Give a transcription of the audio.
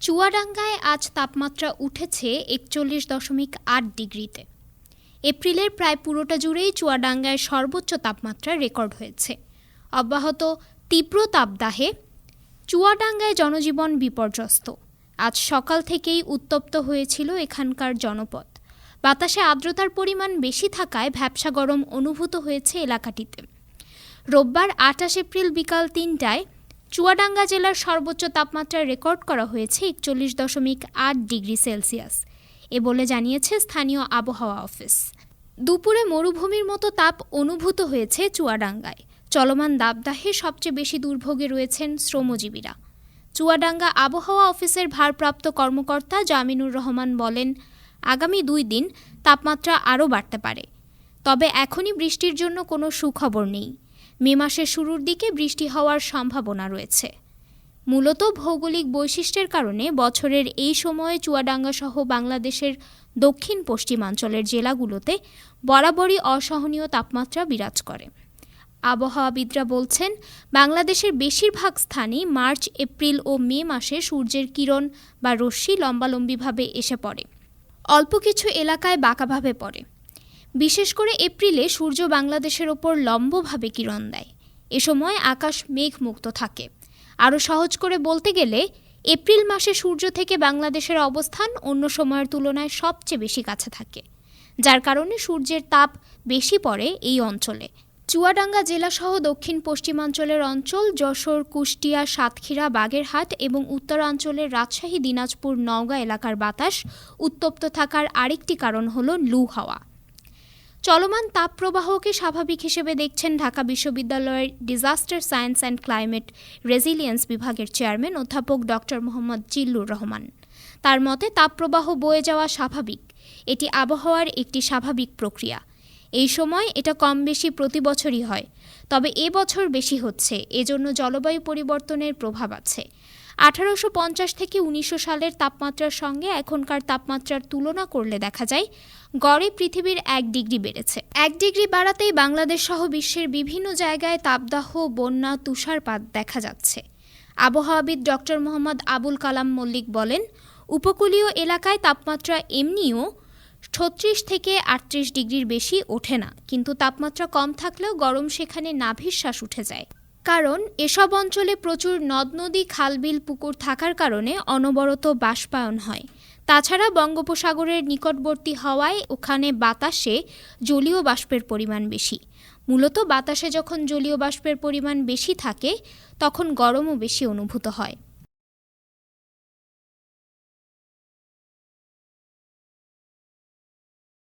চুয়াডাঙ্গায় আজ তাপমাত্রা উঠেছে একচল্লিশ দশমিক আট ডিগ্রিতে। এপ্রিলের প্রায় পুরোটা জুড়েই চুয়াডাঙ্গায় সর্বোচ্চ তাপমাত্রা রেকর্ড হয়েছে। অব্যাহত তীব্র তাপদাহে চুয়াডাঙ্গায় জনজীবন বিপর্যস্ত। আজ সকাল থেকেই উত্তপ্ত হয়েছিল এখানকার জনপদ। বাতাসে আর্দ্রতার পরিমাণ বেশি থাকায় ভ্যাবসা গরম অনুভূত হয়েছে এলাকাটিতে। রোববার আঠাশ এপ্রিল বিকাল তিনটায় চুয়াডাঙ্গা জেলার সর্বোচ্চ তাপমাত্রা রেকর্ড করা হয়েছে একচল্লিশ দশমিক আট ডিগ্রি সেলসিয়াস। এ বলে জানিয়েছে স্থানীয় আবহাওয়া অফিস। দুপুরে মরুভূমির মতো তাপ অনুভূত হয়েছে চুয়াডাঙ্গায়। চলমান দাবদাহে সবচেয়ে বেশি দুর্ভোগে রয়েছেন শ্রমজীবীরা। চুয়াডাঙ্গা আবহাওয়া অফিসের ভারপ্রাপ্ত কর্মকর্তা জামিনুর রহমান বলেন, আগামী দুই দিন তাপমাত্রা আরও বাড়তে পারে। তবে এখনই বৃষ্টির জন্য কোনো সুখবর নেই। মে মাসের শুরুর দিকে বৃষ্টি হওয়ার সম্ভাবনা রয়েছে। মূলত ভৌগোলিক বৈশিষ্ট্যের কারণে বছরের এই সময়ে চুয়াডাঙ্গা সহ বাংলাদেশের দক্ষিণ পশ্চিমাঞ্চলের জেলাগুলোতে বরাবরই অসহনীয় তাপমাত্রা বিরাজ করে। আবহাওয়াবিদরা বলছেন, বাংলাদেশের বেশিরভাগ স্থানেই মার্চ, এপ্রিল ও মে মাসে সূর্যের কিরণ বা রশ্মি লম্বালম্বিভাবে এসে পড়ে। অল্প কিছু এলাকায় বাঁকাভাবে পড়ে। বিশেষ করে এপ্রিলে সূর্য বাংলাদেশের ওপর লম্বভাবে কিরণ দেয়। এ সময় আকাশ মেঘমুক্ত থাকে। আরও সহজ করে বলতে গেলে, এপ্রিল মাসে সূর্য থেকে বাংলাদেশের অবস্থান অন্য সময়ের তুলনায় সবচেয়ে বেশি কাছে থাকে। যার কারণে সূর্যের তাপ বেশি পড়ে এই অঞ্চলে। চুয়াডাঙ্গা জেলাসহ দক্ষিণ পশ্চিমাঞ্চলের অঞ্চল যশোর, কুষ্টিয়া, সাতক্ষীরা, বাগেরহাট এবং উত্তরাঞ্চলের রাজশাহী, দিনাজপুর, নওগাঁ এলাকার বাতাস উত্তপ্ত থাকার আরেকটি কারণ হল লু হাওয়া। চলমান তাপপ্রবাহকে স্বাভাবিক হিসেবে দেখছেন ঢাকা বিশ্ববিদ্যালয়ের disaster science and climate resilience বিভাগের চেয়ারম্যান অধ্যাপক ডক্টর মোহাম্মদ জিল্লুর রহমান। তার মতে, তাপপ্রবাহ বয়ে যাওয়া স্বাভাবিক। এটি আবহাওয়ার একটি স্বাভাবিক প্রক্রিয়া। এই সময় এটা কম বেশি প্রতি বছরই হয়। তবে এ বছর বেশি হচ্ছে। এজন্য জলবায়ু পরিবর্তনের প্রভাব আছে। আঠারোশো পঞ্চাশ থেকে উনিশশো সালের তাপমাত্রার সঙ্গে এখনকার তাপমাত্রার তুলনা করলে দেখা যায়, গড়ে পৃথিবীর এক ডিগ্রি বেড়েছে। এক ডিগ্রি বাড়াতেই বাংলাদেশ সহ বিশ্বের বিভিন্ন জায়গায় তাপদাহ, বন্যা, তুষারপাত দেখা যাচ্ছে। আবহাওয়াবিদ ডক্টর মোহাম্মদ আবুল কালাম মল্লিক বলেন, উপকূলীয় এলাকায় তাপমাত্রা এমনিও ছত্রিশ থেকে আটত্রিশ ডিগ্রির বেশি ওঠে না, কিন্তু তাপমাত্রা কম থাকলেও গরম সেখানে নাভিশ্বাস উঠে যায়। কারণ এসব অঞ্চলে প্রচুর নদ নদী খালবিল, পুকুর থাকার কারণে অনবরত বাষ্পায়ন হয়। তাছাড়া বঙ্গোপসাগরের নিকটবর্তী হওয়ায় ওখানে বাতাসে জলীয় বাষ্পের পরিমাণ বেশি। মূলত বাতাসে যখন জলীয় বাষ্পের পরিমাণ বেশি থাকে, তখন গরমও বেশি অনুভূত হয়।